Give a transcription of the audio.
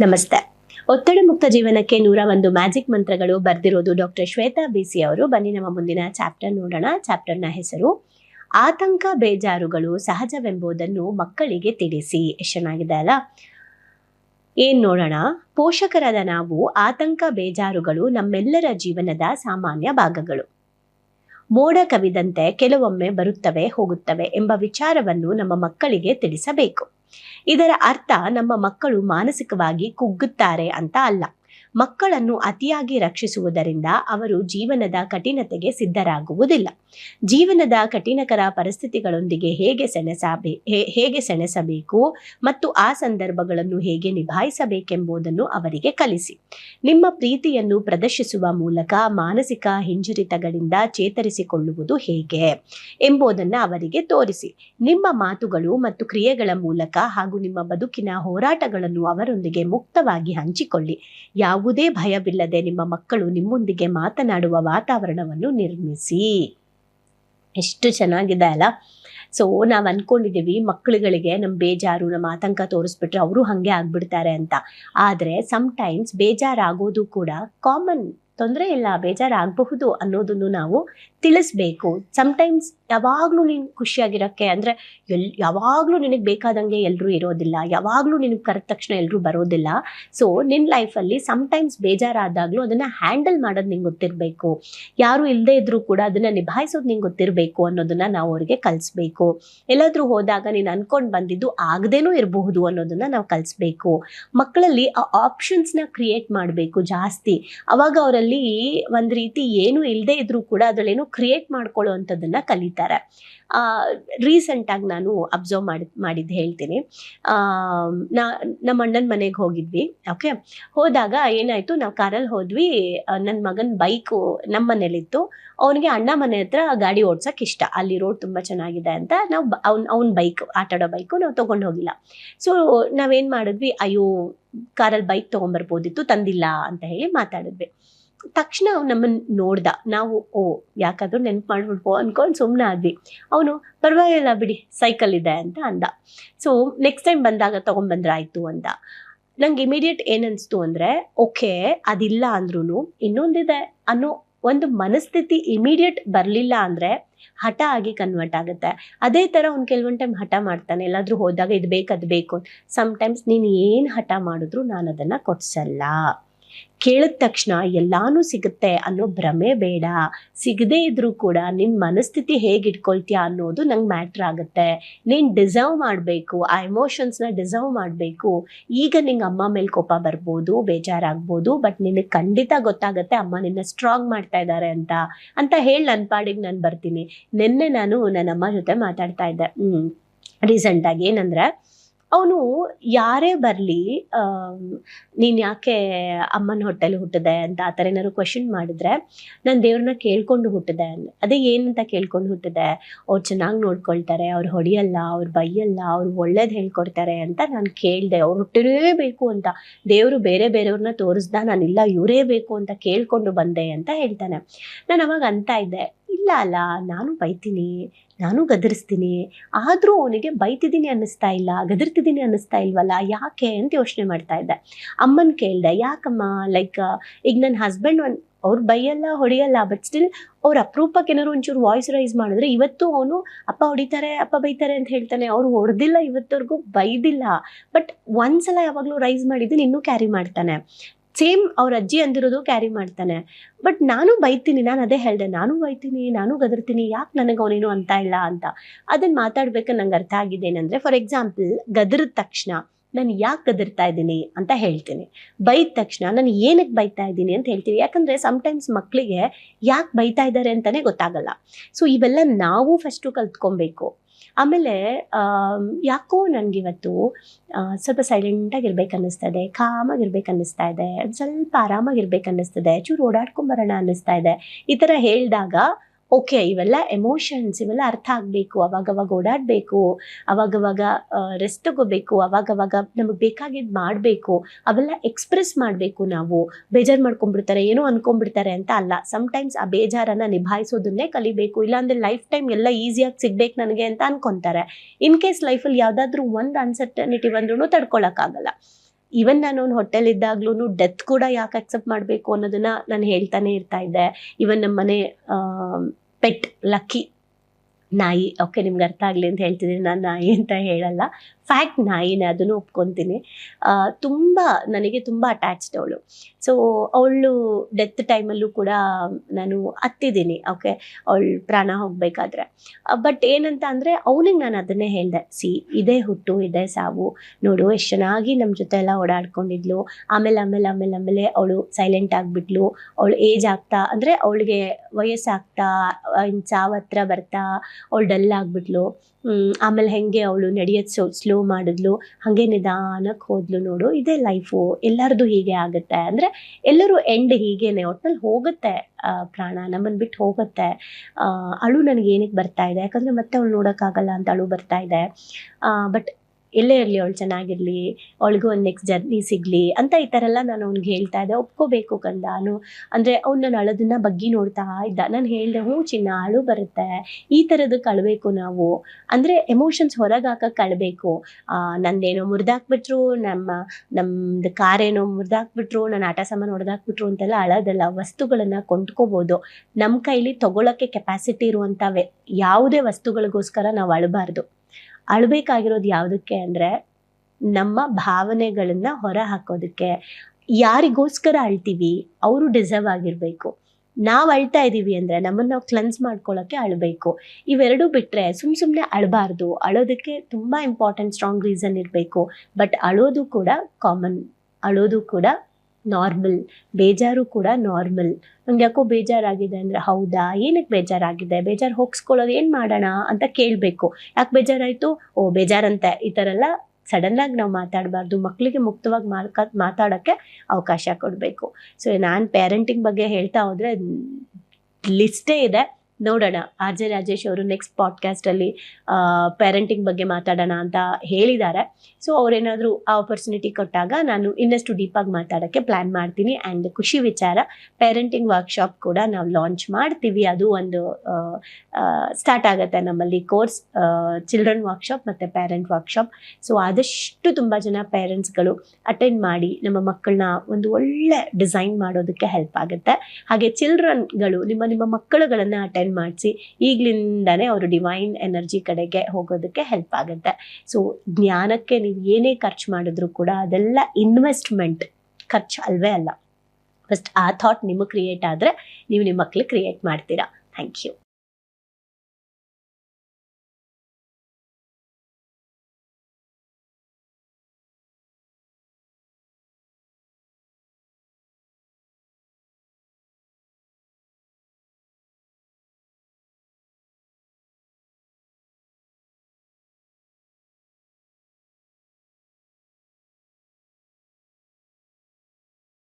ನಮಸ್ತೆ. ಒತ್ತಡ ಮುಕ್ತ ಜೀವನಕ್ಕೆ ನೂರ ಒಂದು ಮ್ಯಾಜಿಕ್ ಮಂತ್ರಗಳು ಬರೆದಿರೋದು ಡಾಕ್ಟರ್ ಶ್ವೇತಾ ಬಿಸಿ ಅವರು. ಬನ್ನಿ ನಮ್ಮ ಮುಂದಿನ ಚಾಪ್ಟರ್ ನೋಡೋಣ. ಚಾಪ್ಟರ್ನ ಹೆಸರು, ಆತಂಕ ಬೇಜಾರುಗಳು ಸಹಜವೆಂಬುದನ್ನು ಮಕ್ಕಳಿಗೆ ತಿಳಿಸಿ. ಎಷ್ಟು ಚೆನ್ನಾಗಿದೆ ಅಲ್ಲ? ಏನ್ ನೋಡೋಣ? ಪೋಷಕರಾದ ನಾವು ಆತಂಕ ಬೇಜಾರುಗಳು ನಮ್ಮೆಲ್ಲರ ಜೀವನದ ಸಾಮಾನ್ಯ ಭಾಗಗಳು. ಮೋಡ ಕವಿದಂತೆ ಕೆಲವೊಮ್ಮೆ ಬರುತ್ತವೆ, ಹೋಗುತ್ತವೆ ಎಂಬ ವಿಚಾರವನ್ನು ನಮ್ಮ ಮಕ್ಕಳಿಗೆ ತಿಳಿಸಬೇಕು. ಇದರ ಅರ್ಥ ನಮ್ಮ ಮಕ್ಕಳು ಮಾನಸಿಕವಾಗಿ ಕುಗ್ಗುತ್ತಾರೆ ಅಂತ ಅಲ್ಲ. ಮಕ್ಕಳನ್ನು ಅತಿಯಾಗಿ ರಕ್ಷಿಸುವುದರಿಂದ ಅವರು ಜೀವನದ ಕಠಿಣತೆಗೆ ಸಿದ್ಧರಾಗುವುದಿಲ್ಲ. ಜೀವನದ ಕಠಿಣಕರ ಪರಿಸ್ಥಿತಿಗಳೊಂದಿಗೆ ಹೇಗೆ ಸೆಣಸಬೇ ಹೇಗೆ ಸೆಣಸಬೇಕು ಮತ್ತು ಆ ಸಂದರ್ಭಗಳನ್ನು ಹೇಗೆ ನಿಭಾಯಿಸಬೇಕೆಂಬುದನ್ನು ಅವರಿಗೆ ಕಲಿಸಿ. ನಿಮ್ಮ ಪ್ರೀತಿಯನ್ನು ಪ್ರದರ್ಶಿಸುವ ಮೂಲಕ ಮಾನಸಿಕ ಹಿಂಜರಿತಗಳಿಂದ ಚೇತರಿಸಿಕೊಳ್ಳುವುದು ಹೇಗೆ ಎಂಬುದನ್ನು ಅವರಿಗೆ ತೋರಿಸಿ. ನಿಮ್ಮ ಮಾತುಗಳು ಮತ್ತು ಕ್ರಿಯೆಗಳ ಮೂಲಕ ಹಾಗೂ ನಿಮ್ಮ ಬದುಕಿನ ಹೋರಾಟಗಳನ್ನು ಅವರೊಂದಿಗೆ ಮುಕ್ತವಾಗಿ ಹಂಚಿಕೊಳ್ಳಿ. ಯಾವುದೇ ಭಯವಿಲ್ಲದೆ ನಿಮ್ಮ ಮಕ್ಕಳು ನಿಮ್ಮೊಂದಿಗೆ ಮಾತನಾಡುವ ವಾತಾವರಣವನ್ನು ನಿರ್ಮಿಸಿ. ಎಷ್ಟು ಚೆನ್ನಾಗಿದೆ ಅಲ್ಲ? ಸೊ ನಾವು ಅನ್ಕೊಂಡಿದ್ದೀವಿ ಮಕ್ಕಳುಗಳಿಗೆ ನಮ್ಮ ಬೇಜಾರು ನಮ್ಮ ಆತಂಕ ತೋರಿಸ್ಬಿಟ್ರೆ ಅವರು ಹಾಗೆ ಆಗ್ಬಿಡ್ತಾರೆ ಅಂತ. ಆದರೆ ಸಮ್ಟೈಮ್ಸ್ ಬೇಜಾರಾಗೋದು ಕೂಡ ಕಾಮನ್ ತೊಂದರೆ ಇಲ್ಲ, ಬೇಜಾರಾಗಬಹುದು ಅನ್ನೋದನ್ನು ನಾವು ತಿಳಿಸ್ಬೇಕು. ಸಮ್ಟೈಮ್ಸ್ ಯಾವಾಗಲೂ ನೀನು ಖುಷಿಯಾಗಿರೋಕ್ಕೆ ಅಂದರೆ ಎಲ್, ಯಾವಾಗಲೂ ನಿನಗೆ ಬೇಕಾದಂಗೆ ಎಲ್ಲರೂ ಇರೋದಿಲ್ಲ, ಯಾವಾಗಲೂ ನಿನಗೆ ಕರೆದ ತಕ್ಷಣ ಎಲ್ಲರೂ ಬರೋದಿಲ್ಲ. ಸೊ ನಿನ್ನ ಲೈಫಲ್ಲಿ ಸಮ್ಟೈಮ್ಸ್ ಬೇಜಾರಾದಾಗಲೂ ಅದನ್ನು ಹ್ಯಾಂಡಲ್ ಮಾಡೋದು ನಿಂಗೆ ಗೊತ್ತಿರಬೇಕು. ಯಾರು ಇಲ್ಲದೇ ಇದ್ದರೂ ಕೂಡ ಅದನ್ನು ನಿಭಾಯಿಸೋದು ನಿಂಗೆ ಗೊತ್ತಿರಬೇಕು ಅನ್ನೋದನ್ನು ನಾವು ಅವ್ರಿಗೆ ಕಲಿಸ್ಬೇಕು. ಎಲ್ಲಾದರೂ ಹೋದಾಗ ನೀನು ಅನ್ಕೊಂಡ್ ಬಂದಿದ್ದು ಆಗದೇನೂ ಇರಬಹುದು ಅನ್ನೋದನ್ನು ನಾವು ಕಲಿಸ್ಬೇಕು. ಮಕ್ಕಳಲ್ಲಿ ಆ ಆಪ್ಷನ್ಸ್ನ ಕ್ರಿಯೇಟ್ ಮಾಡಬೇಕು ಜಾಸ್ತಿ. ಅವಾಗ ಅವರಲ್ಲಿ ಒಂದು ರೀತಿ ಏನು ಇಲ್ಲದೇ ಇದ್ರೂ ಕೂಡ ಅದರಲ್ಲೇನೋ ಕ್ರಿಯೇಟ್ ಮಾಡ್ಕೊಳ್ಳೋ ಅಂಥದ್ದನ್ನು ಕಲಿತಾರೆ ರೀಸೆಂಟಾಗಿ ನಾನು ಅಬ್ಸರ್ವ್ ಮಾಡಿ ಮಾಡಿದ್ದು ಹೇಳ್ತೀನಿ. ನಾ, ನಮ್ಮ ಅಣ್ಣನ ಮನೆಗೆ ಹೋಗಿದ್ವಿ ಓಕೆ ಹೋದಾಗ ಏನಾಯಿತು, ನಾವು ಕಾರಲ್ಲಿ ಹೋದ್ವಿ ನನ್ನ ಮಗನ ಬೈಕು ನಮ್ಮ ಮನೇಲಿತ್ತು. ಅವನಿಗೆ ಅಣ್ಣ ಮನೆ ಹತ್ರ ಗಾಡಿ ಓಡ್ಸೋಕೆ ಇಷ್ಟ. ಅಲ್ಲಿ ರೋಡ್ ತುಂಬ ಚೆನ್ನಾಗಿದೆ ಅಂತ ನಾವು ಅವ್ನ ಅವ್ನ ಬೈಕ್ ಆಟಾಡೋ ಬೈಕು ನಾವು ತೊಗೊಂಡು ಹೋಗಿಲ್ಲ. ಸೊ ನಾವೇನು ಮಾಡಿದ್ವಿ, ಅಯ್ಯೋ ಕಾರಲ್ಲಿ ಬೈಕ್ ತೊಗೊಂಬರ್ಬೋದಿತ್ತು, ತಂದಿಲ್ಲ ಅಂತ ಹೇಳಿ ಮಾತಾಡಿದ್ವಿ. ತಕ್ಷಣ ಅವ್ನು ನಮ್ಮನ್ನು ನೋಡ್ದ. ನಾವು, ಓ, ಯಾಕಾದ್ರೂ ನೆನ್ಪು ಮಾಡ್ಬಿಡ್ಬೋ ಅನ್ಕೊಂಡು ಸುಮ್ಮನೆ ಆದ್ವಿ. ಅವನು, ಪರವಾಗಿಲ್ಲ ಬಿಡಿ ಸೈಕಲ್ ಇದೆ ಅಂತ ಅಂದ. ಸೊ ನೆಕ್ಸ್ಟ್ ಟೈಮ್ ಬಂದಾಗ ತೊಗೊಂಬಂದ್ರಾಯ್ತು ಅಂತ ನಂಗೆ ಇಮಿಡಿಯೇಟ್ ಏನನ್ನಿಸ್ತು ಅಂದರೆ, ಓಕೆ, ಅದಿಲ್ಲ ಅಂದ್ರೂ ಇನ್ನೊಂದಿದೆ ಅನ್ನೋ ಒಂದು ಮನಸ್ಥಿತಿ ಇಮಿಡಿಯೇಟ್ ಬರಲಿಲ್ಲ ಅಂದರೆ ಹಠ ಆಗಿ ಕನ್ವರ್ಟ್ ಆಗುತ್ತೆ. ಅದೇ ಥರ ಅವ್ನು ಕೆಲವೊಂದು ಟೈಮ್ ಹಠ ಮಾಡ್ತಾನೆ. ಎಲ್ಲಾದರೂ ಹೋದಾಗ ಇದು ಬೇಕು, ಅದು ಬೇಕು. ಸಮ್ಟೈಮ್ಸ್ ನೀನು ಏನು ಹಠ ಮಾಡಿದ್ರು ನಾನು ಅದನ್ನು ಕೊಡ್ಸಲ್ಲ. ಕೇಳಿದ ತಕ್ಷಣ ಎಲ್ಲಾನು ಸಿಗುತ್ತೆ ಅನ್ನೋ ಭ್ರಮೆ ಬೇಡ. ಸಿಗದೇ ಇದ್ರೂ ಕೂಡ ನಿನ್ನ ಮನಸ್ಥಿತಿ ಹೇಗೆ ಇಟ್ಕೊಳ್ತೀಯ ಅನ್ನೋದು ನಂಗೆ ಮ್ಯಾಟ್ರ್ ಆಗುತ್ತೆ. ನೀನ್ ಡಿಸರ್ವ್ ಮಾಡಬೇಕು, ಆ ಎಮೋಷನ್ಸ್ನ ಡಿಸರ್ವ್ ಮಾಡಬೇಕು. ಈಗ ನಿಂಗೆ ಅಮ್ಮ ಮೇಲೆ ಕೋಪ ಬರ್ಬೋದು, ಬೇಜಾರಾಗ್ಬೋದು, ಬಟ್ ನಿನಗೆ ಖಂಡಿತ ಗೊತ್ತಾಗುತ್ತೆ ಅಮ್ಮ ನಿನ್ನ ಸ್ಟ್ರಾಂಗ್ ಮಾಡ್ತಾ ಇದ್ದಾರೆ ಅಂತ. ಅಂತ ಹೇಳಿ ನನ್ನ ಪಾಡಿಗೆ ನಾನು ಬರ್ತೀನಿ. ನಿನ್ನೆ ನಾನು ನನ್ನ ಅಮ್ಮ ಜೊತೆ ಮಾತಾಡ್ತಾ ಇದ್ದೆ. ಹ್ಞೂ ರೀಸೆಂಟಾಗಿ ಏನಂದರೆ ಅವನು ಯಾರೇ ಬರಲಿ ನೀನು ಯಾಕೆ ಅಮ್ಮನ ಹೊಟ್ಟೆಲಿ ಹುಟ್ಟಿದೆ ಅಂತ ಆ ಥರ ಏನಾದ್ರು ಕ್ವಶನ್ ಮಾಡಿದ್ರೆ, ನಾನು ದೇವ್ರನ್ನ ಕೇಳ್ಕೊಂಡು ಹುಟ್ಟಿದೆ ಅಂದೆ ಅದೇ ಏನಂತ ಕೇಳ್ಕೊಂಡು ಹುಟ್ಟಿದೆ? ಅವ್ರು ಚೆನ್ನಾಗಿ ನೋಡ್ಕೊಳ್ತಾರೆ, ಅವ್ರು ಹೊಡಿಯಲ್ಲ, ಅವ್ರು ಬೈಯಲ್ಲ, ಅವ್ರು ಒಳ್ಳೇದು ಹೇಳ್ಕೊಡ್ತಾರೆ ಅಂತ ನಾನು ಕೇಳಿದೆ. ಅವ್ರು ಹುಟ್ಟಿರೇ ಬೇಕು ಅಂತ. ದೇವರು ಬೇರೆ ಬೇರೆಯವ್ರನ್ನ ತೋರಿಸ್ದ ನಾನಿಲ್ಲ, ಇವರೇ ಬೇಕು ಅಂತ ಕೇಳ್ಕೊಂಡು ಬಂದೆ ಅಂತ ಹೇಳ್ತಾನೆ. ನಾನು ಅವಾಗ ಅಂತ ಇದ್ದೆ. ಇಲ್ಲ ಅಲ್ಲ, ನಾನು ಬೈತೀನಿ, ನಾನು ಗದರಿಸ್ತೀನಿ, ಆದರೂ ಅವನಿಗೆ ಬೈತಿದ್ದೀನಿ ಅನ್ನಿಸ್ತಾ ಇಲ್ಲ, ಗದರ್ತಿದ್ದೀನಿ ಅನ್ನಿಸ್ತಾ ಇಲ್ವಲ್ಲ, ಯಾಕೆ ಅಂತ ಯೋಚನೆ ಮಾಡ್ತಾ ಇದ್ದೆ. ಅಮ್ಮನ ಕೇಳಿದೆ, ಯಾಕಮ್ಮ ಲೈಕ್ ಈಗ ನನ್ನ ಹಸ್ಬೆಂಡ್ ಒಂದು, ಅವ್ರು ಬೈಯಲ್ಲ, ಹೊಡೆಯಲ್ಲ ಬಟ್ ಸ್ಟಿಲ್ ಅವ್ರ ಅಪರೂಪಕ್ಕೆ ಏನಾದ್ರು ಒಂಚೂರು ವಾಯ್ಸ್ ರೈಸ್ ಮಾಡಿದ್ರೆ ಇವತ್ತು ಅವನು ಅಪ್ಪ ಹೊಡಿತಾರೆ, ಅಪ್ಪ ಬೈತಾರೆ ಅಂತ ಹೇಳ್ತಾನೆ. ಅವ್ರು ಹೊಡೆದಿಲ್ಲ ಇವತ್ತವರೆಗೂ, ಬೈದಿಲ್ಲ. ಬಟ್ ಒಂದ್ಸಲ ಯಾವಾಗಲೂ ರೈಸ್ ಮಾಡಿದ್ದು ಇನ್ನೂ ಕ್ಯಾರಿ ಮಾಡ್ತಾನೆ. ಸೇಮ್ ಅವ್ರ ಅಜ್ಜಿ ಅಂದಿರೋದು ಕ್ಯಾರಿ ಮಾಡ್ತಾನೆ. ಬಟ್ ನಾನು ಬೈತೀನಿ, ನಾನು ಅದೇ ಹೇಳಿದೆ, ನಾನು ಬೈತೀನಿ, ನಾನು ಗದರ್ತೀನಿ, ಯಾಕೆ ನನಗೆ ಅವನೇನು ಅಂತ ಇಲ್ಲ ಅಂತ? ಅದನ್ನು ಮಾತಾಡ್ಬೇಕು ನಂಗೆ ಅರ್ಥ ಆಗಿದೆ ಏನಂದರೆ ಫಾರ್ ಎಕ್ಸಾಂಪಲ್ ಗದರಿದ ತಕ್ಷಣ ನಾನು ಯಾಕೆ ಗದರ್ತಾ ಇದ್ದೀನಿ ಅಂತ ಹೇಳ್ತೀನಿ. ಬೈದ ತಕ್ಷಣ ನಾನು ಏನಕ್ಕೆ ಬೈತಾ ಇದ್ದೀನಿ ಅಂತ ಹೇಳ್ತೀನಿ. ಯಾಕಂದರೆ ಸಮ್ಟೈಮ್ಸ್ ಮಕ್ಕಳಿಗೆ ಯಾಕೆ ಬೈತಾ ಇದ್ದಾರೆ ಅಂತಲೇ ಗೊತ್ತಾಗಲ್ಲ. ಸೊ ಇವೆಲ್ಲ ನಾವು ಫಸ್ಟು ಕಲ್ತ್ಕೊಬೇಕು. ಆಮೇಲೆ ಯಾಕೋ ನನಗಿವತ್ತು ಸ್ವಲ್ಪ ಸೈಲೆಂಟಾಗಿರ್ಬೇಕು ಅನ್ನಿಸ್ತದೆ ಅನ್ನಿಸ್ತಾ ಇದೆ ಕಾಮಾಗಿ ಇರ್ಬೇಕು ಅನ್ನಿಸ್ತಾ ಇದೆ ಸ್ವಲ್ಪ ಆರಾಮಾಗಿರ್ಬೇಕು ಅನ್ನಿಸ್ತದೆ ಚೂರು ಓಡಾಡ್ಕೊಂಬರೋಣ ಅನ್ನಿಸ್ತಾ ಇದೆ ಈ ಥರ ಹೇಳಿದಾಗ ಓಕೆ ಇವೆಲ್ಲ ಎಮೋಷನ್ಸ್ ಇವೆಲ್ಲ ಅರ್ಥ ಆಗಬೇಕು, ಅವಾಗವಾಗ ಓಡಾಡಬೇಕು, ಅವಾಗವಾಗ ರೆಸ್ಟ್ ತಗೋಬೇಕು, ಅವಾಗವಾಗ ನಮಗೆ ಬೇಕಾಗಿದ್ದು ಮಾಡಬೇಕು, ಅವೆಲ್ಲ ಎಕ್ಸ್ಪ್ರೆಸ್ ಮಾಡಬೇಕು ನಾವು. ಬೇಜಾರು ಮಾಡ್ಕೊಂಡ್ಬಿಡ್ತಾರೆ, ಏನೋ ಅಂದ್ಕೊಂಡ್ಬಿಡ್ತಾರೆ ಅಂತ ಅಲ್ಲ. ಸಮ್ಟೈಮ್ಸ್ ಆ ಬೇಜಾರನ್ನು ನಿಭಾಯಿಸೋದನ್ನೇ ಕಲಿಬೇಕು, ಇಲ್ಲಾಂದರೆ ಲೈಫ್ ಟೈಮ್ ಎಲ್ಲ ಈಸಿಯಾಗಿ ಸಿಗ್ಬೇಕು ನನಗೆ ಅಂತ ಅನ್ಕೊಂತಾರೆ. ಇನ್ ಕೇಸ್ ಲೈಫಲ್ಲಿ ಯಾವುದಾದ್ರೂ ಒಂದು ಅನ್ಸರ್ಟನಿಟಿ ಬಂದ್ರೂ ತಡ್ಕೊಳಕ್ಕಾಗಲ್ಲ. ಈವನ್ ನಾನು ಒಂದು ಹೋಟೆಲ್ ಇದ್ದಾಗ್ಲೂ ಡೆತ್ ಕೂಡ ಯಾಕೆ ಅಕ್ಸೆಪ್ಟ್ ಮಾಡಬೇಕು ಅನ್ನೋದನ್ನ ನಾನು ಹೇಳ್ತಾನೆ ಇರ್ತಾ ಇದ್ದೆ. ಇವನ್ ನಮ್ಮ ಮನೆ ಪೆಟ್ ಲಕ್ಕಿ ನಾಯಿ. ಓಕೆ ನಿಮ್ಗೆ ಅರ್ಥ ಆಗಲಿ ಅಂತ ಹೇಳ್ತಿದ್ದೀನಿ ನಾನು ನಾಯಿ ಅಂತ ಹೇಳಲ್ಲ. ಫ್ಯಾಕ್ಟ್ ನಾಯಿನೇ, ಅದನ್ನು ಒಪ್ಕೊತೀನಿ. ತುಂಬ ನನಗೆ ತುಂಬ ಅಟ್ಯಾಚ್ಡ್ ಅವಳು. ಸೊ ಅವಳು ಡೆತ್ ಟೈಮಲ್ಲೂ ಕೂಡ ನಾನು ಹತ್ತಿದ್ದೀನಿ ಓಕೆ ಅವಳು ಪ್ರಾಣ ಹೋಗಬೇಕಾದ್ರೆ. ಬಟ್ ಏನಂತ ಅಂದರೆ, ಅವನಿಗೆ ನಾನು ಅದನ್ನೇ ಹೇಳಿದೆ. ಸಿ, ಇದೇ ಹುಟ್ಟು, ಇದೇ ಸಾವು. ನೋಡು, ಎಷ್ಟು ಚೆನ್ನಾಗಿ ನಮ್ಮ ಜೊತೆ ಎಲ್ಲ ಓಡಾಡ್ಕೊಂಡಿದ್ಲು. ಆಮೇಲೆ ಆಮೇಲೆ ಆಮೇಲೆ ಆಮೇಲೆ ಅವಳು ಸೈಲೆಂಟ್ ಆಗಿಬಿಟ್ಲು. ಅವಳು ಏಜ್ ಆಗ್ತಾ, ಅಂದರೆ ಅವಳಿಗೆ ವಯಸ್ಸಾಗ್ತಾ ಇನ್ನು ಸಾವು ಹತ್ರ ಬರ್ತಾ, ಅವಳು ಡಲ್ ಆಗಿಬಿಟ್ಲು. ಆಮೇಲೆ ಹೆಂಗೆ ಅವಳು ನಡೆಯೋದು ಸೊ ಮಾಡಿದ್ಲು, ಹಾಗೆ ನಿಧಾನಕ್ಕೆ ಹೋದ್ಲು ನೋಡು, ಇದೇ ಲೈಫು ಎಲ್ಲರದು ಹೀಗೆ ಆಗುತ್ತೆ. ಅಂದರೆ ಎಲ್ಲರೂ ಎಂಡ್ ಹೀಗೇನೆ, ಒಟ್ನಲ್ಲಿ ಹೋಗುತ್ತೆ ಪ್ರಾಣ ನಮ್ಮನ್ನು ಬಿಟ್ಟು ಹೋಗುತ್ತೆ. ಅಳು ನನಗೆ ಏನಕ್ಕೆ ಬರ್ತಾ ಇದೆ? ಯಾಕಂದರೆ ಮತ್ತೆ ಅವಳು ನೋಡೋಕ್ಕಾಗಲ್ಲ ಅಂತ ಅಳು ಬರ್ತಾ ಇದೆ. ಬಟ್ ಎಲ್ಲೇ ಇರಲಿ ಅವಳು ಚೆನ್ನಾಗಿರಲಿ, ಅವಳಿಗೂ ಒಂದು ನೆಕ್ಸ್ಟ್ ಜರ್ನಿ ಸಿಗಲಿ ಅಂತ ಈ ಥರ ಎಲ್ಲ ನಾನು ಅವ್ನಿಗೆ ಹೇಳ್ತಾ ಇದ್ದೆ. ಒಪ್ಕೋಬೇಕು ಕಂದ ನಾನು ಅಂದರೆ ಅವ್ನು ನಾನು ಅಳೋದನ್ನ ಬಗ್ಗಿ ನೋಡ್ತಾ ಇದ್ದ. ನಾನು ಹೇಳಿದೆ, ಹ್ಞೂ ಚಿನ್ನ, ಅಳು ಬರುತ್ತೆ. ಈ ಥರದಕ್ಕೆ ಅಳಬೇಕು ನಾವು. ಅಂದರೆ ಎಮೋಷನ್ಸ್ ಹೊರಗಾಕ ಹಾಕಕ್ಕೆ ಅಳಬೇಕು ನಂದೇನೋ ಮುರಿದಾಕ್ಬಿಟ್ರು, ನಮ್ಮ, ನಮ್ದು ಕಾರೇನೋ ಮುರಿದಾಕ್ಬಿಟ್ರು ನನ್ನ ಆಟ ಸಾಮಾನು ಹೊಡೆದಾಕ್ಬಿಟ್ರು ಅಂತೆಲ್ಲ ಅಳೋದಲ್ಲ, ವಸ್ತುಗಳನ್ನು ಕೊಂಡ್ಕೋಬೋದು. ನಮ್ಮ ಕೈಲಿ ತಗೊಳ್ಳೋಕ್ಕೆ ಕೆಪಾಸಿಟಿ ಇರುವಂಥ ಯಾವುದೇ ವಸ್ತುಗಳಿಗೋಸ್ಕರ ನಾವು ಅಳಬಾರ್ದು. ಅಳಬೇಕಾಗಿರೋದು ಯಾವುದಕ್ಕೆ ಅಂದರೆ ನಮ್ಮ ಭಾವನೆಗಳನ್ನ ಹೊರ ಹಾಕೋದಕ್ಕೆ ಯಾರಿಗೋಸ್ಕರ ಅಳ್ತೀವಿ? ಅವರು ಡಿಸರ್ವ್ ಆಗಿರಬೇಕು. ನಾವು ಅಳ್ತಾ ಇದ್ದೀವಿ ಅಂದ್ರೆ ನಮ್ಮನ್ನು ನಾವು ಕ್ಲೆನ್ಸ್ ಮಾಡ್ಕೊಳ್ಳೋಕ್ಕೆ ಅಳ್ಬೇಕು. ಇವೆರಡು ಬಿಟ್ಟರೆ ಸುಮ್ ಸುಮ್ಮನೆ ಅಳಬಾರ್ದು. ಅಳೋದಕ್ಕೆ ತುಂಬ ಇಂಪಾರ್ಟೆಂಟ್ ಸ್ಟ್ರಾಂಗ್ ರೀಸನ್ ಇರಬೇಕು. ಬಟ್ ಅಳೋದು ಕೂಡ ಕಾಮನ್ ಅಳೋದು ಕೂಡ ನಾರ್ಮಲ್ ಬೇಜಾರು ಕೂಡ ನಾರ್ಮಲ್ ನಂಗೆ ಯಾಕೋ ಬೇಜಾರಾಗಿದೆ ಅಂದರೆ, ಹೌದಾ? ಏನಕ್ಕೆ ಬೇಜಾರಾಗಿದೆ? ಬೇಜಾರು ಹೋಗಿಸ್ಕೊಳ್ಳೋದು ಏನು ಮಾಡೋಣ ಅಂತ ಕೇಳಬೇಕು. ಯಾಕೆ ಬೇಜಾರಾಯಿತು? ಓ, ಬೇಜಾರಂತೆ. ಈ ಥರ ಎಲ್ಲ ಸಡನ್ನಾಗಿ ನಾವು ಮಾತಾಡಬಾರ್ದು. ಮಕ್ಕಳಿಗೆ ಮುಕ್ತವಾಗಿ ಮಾರ್ಕ ಮಾತಾಡೋಕ್ಕೆ ಅವಕಾಶ ಕೊಡಬೇಕು. ಸೊ ನಾನು ಪೇರೆಂಟಿಂಗ್ ಬಗ್ಗೆ ಹೇಳ್ತಾ ಹೋದರೆ ಲಿಸ್ಟೇ ಇದೆ. ನೋಡೋಣ. ಆರ್ ಜೆ ರಾಜೇಶ್ ಅವರು ನೆಕ್ಸ್ಟ್ ಪಾಡ್ಕಾಸ್ಟಲ್ಲಿ ಪೇರೆಂಟಿಂಗ್ ಬಗ್ಗೆ ಮಾತಾಡೋಣ ಅಂತ ಹೇಳಿದ್ದಾರೆ. ಸೊ ಅವರೇನಾದರೂ ಆ ಆಪರ್ಚುನಿಟಿ ಕೊಟ್ಟಾಗ ನಾನು ಇನ್ನಷ್ಟು ಡೀಪಾಗಿ ಮಾತಾಡೋಕ್ಕೆ ಪ್ಲ್ಯಾನ್ ಮಾಡ್ತೀನಿ. ಆ್ಯಂಡ್ ಖುಷಿ ವಿಚಾರ ಪೇರೆಂಟಿಂಗ್ ವರ್ಕ್ಶಾಪ್ ಕೂಡ ನಾವು ಲಾಂಚ್ ಮಾಡ್ತೀವಿ. ಅದು ಒಂದು ಸ್ಟಾರ್ಟ್ ಆಗುತ್ತೆ ನಮ್ಮಲ್ಲಿ ಕೋರ್ಸ್ ಚಿಲ್ಡ್ರನ್ ವರ್ಕ್ಶಾಪ್ ಮತ್ತು ಪೇರೆಂಟ್ ವರ್ಕ್ಶಾಪ್ ಸೊ ಆದಷ್ಟು ತುಂಬ ಜನ ಪೇರೆಂಟ್ಸ್ಗಳು ಅಟೆಂಡ್ ಮಾಡಿ ನಮ್ಮ ಮಕ್ಕಳನ್ನ ಒಂದು ಒಳ್ಳೆ ಡಿಸೈನ್ ಮಾಡೋದಕ್ಕೆ ಹೆಲ್ಪ್ ಆಗುತ್ತೆ. ಹಾಗೆ ಚಿಲ್ಡ್ರನ್ಗಳು ನಿಮ್ಮ ನಿಮ್ಮ ಮಕ್ಕಳುಗಳನ್ನು ಅಟೆಂಡ್ ಮಾಡಿಸಿ, ಈಗಲಿಂದನೇ ಅವರು ಡಿವೈನ್ ಎನರ್ಜಿ ಕಡೆಗೆ ಹೋಗೋದಕ್ಕೆ ಹೆಲ್ಪ್ ಆಗುತ್ತೆ. ಸೊ ಜ್ಞಾನಕ್ಕೆ ನೀವು ಏನೇ ಖರ್ಚು ಮಾಡಿದ್ರು ಕೂಡ ಅದೆಲ್ಲ ಇನ್ವೆಸ್ಟ್ಮೆಂಟ್ ಖರ್ಚು ಅಲ್ವೇ ಅಲ್ಲ. ಫಸ್ಟ್ ಆ ಥಾಟ್ ನಿಮಗೆ ಕ್ರಿಯೇಟ್ ಆದರೆ, ನೀವು ನಿಮ್ಮ ಮಕ್ಳಿಗೆ ಕ್ರಿಯೇಟ್ ಮಾಡ್ತೀರಾ. Thank you